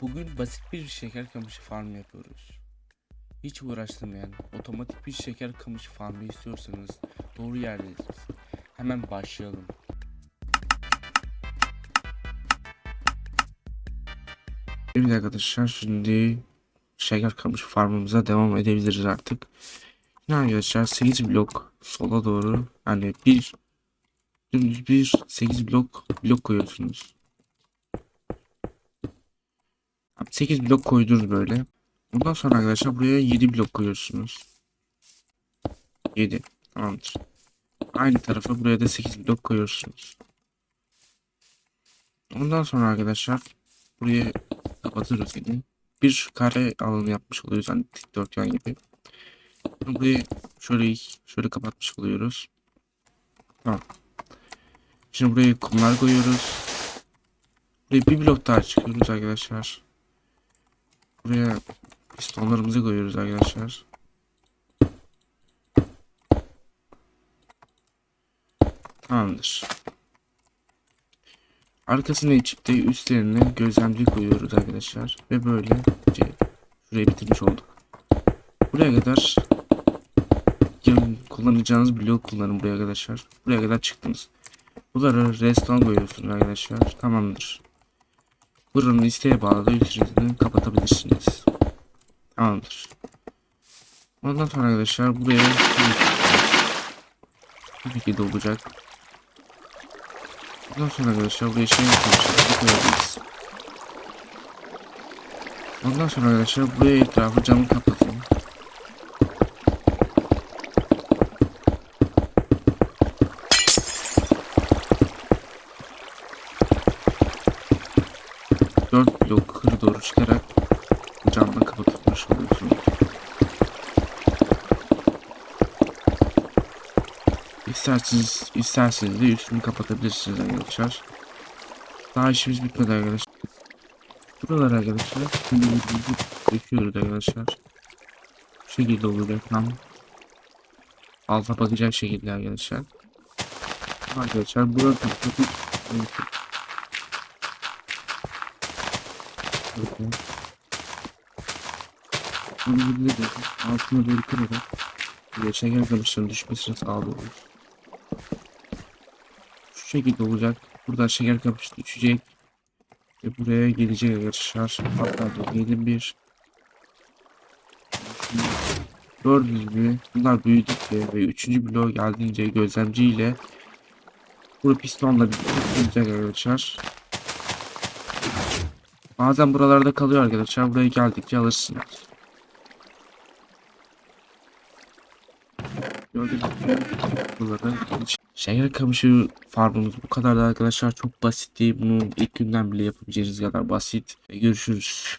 Bugün basit bir şeker kamışı farmı yapıyoruz. Hiç uğraştırmayan, otomatik bir şeker kamışı farmı istiyorsanız doğru yerdesiniz. Hemen başlayalım. Evet arkadaşlar şimdi şeker kamışı farmımıza devam edebiliriz artık. Yine arkadaşlar 8 blok sola doğru yani bir dümdüz bir 8 blok blok koyuyorsunuz. 8 blok koydunuz böyle. Ondan sonra arkadaşlar buraya 7 blok koyuyorsunuz. 7. Tamamdır. Aynı tarafa buraya da 8 blok koyuyorsunuz. Ondan sonra arkadaşlar burayı kapatırız yine. Bir kare alanı yapmış oluyoruz hani dikdörtgen gibi. Burayı şöyle şöyle kapatmış oluyoruz. Tamam. Şimdi buraya kumlar koyuyoruz. Buraya bir blok daha çıkıyoruz arkadaşlar. Buraya pistonlarımızı koyuyoruz arkadaşlar. Tamamdır. Arkasına içip de üstlerine gözlemci koyuyoruz arkadaşlar. Ve böyle şurayı bitirmiş olduk. Buraya kadar kullanacağınız blok kullanın buraya arkadaşlar. Buraya kadar çıktınız. Bunları restoran koyuyorsunuz arkadaşlar. Tamamdır. Buranın isteğe bağlı da ücretini kapatabilirsiniz. Tamamdır. Ondan sonra arkadaşlar buraya bu şekilde olacak. Ondan sonra arkadaşlar buraya şey koyabiliriz. Ondan sonra arkadaşlar buraya etrafı camı kapatın. Dört blok yukarı doğru çıkarak camla kapatılmış oluyorsunuz. İsterseniz, isterseniz de üstünü kapatabilirsiniz arkadaşlar. Daha işimiz bitmedi arkadaşlar. Buralar arkadaşlar. Şimdi döküyoruz arkadaşlar. Bu şekilde olacak tam. Alta bakacak şekilde arkadaşlar. Arkadaşlar burada kapatıp Bakın. Bunu böyle de altına doğru kırarak buraya şeker kamışların düşmesini sağlıyoruz. Şu şekilde olacak. Buradan şeker kamışı düşecek. Ve buraya gelecek arkadaşlar. Hatta da gelin bir. Gördüğünüz gibi bunlar büyüdükçe ve üçüncü bloğa geldiğince gözlemci ile bu pistonla birlikte arkadaşlar. Bazen buralarda kalıyor arkadaşlar. Buraya geldikçe alırsınız. Gördüğünüz gibi kamışı farmımız bu kadar da arkadaşlar çok basit değil. Bunu ilk günden bile yapabileceğiniz kadar basit. Görüşürüz.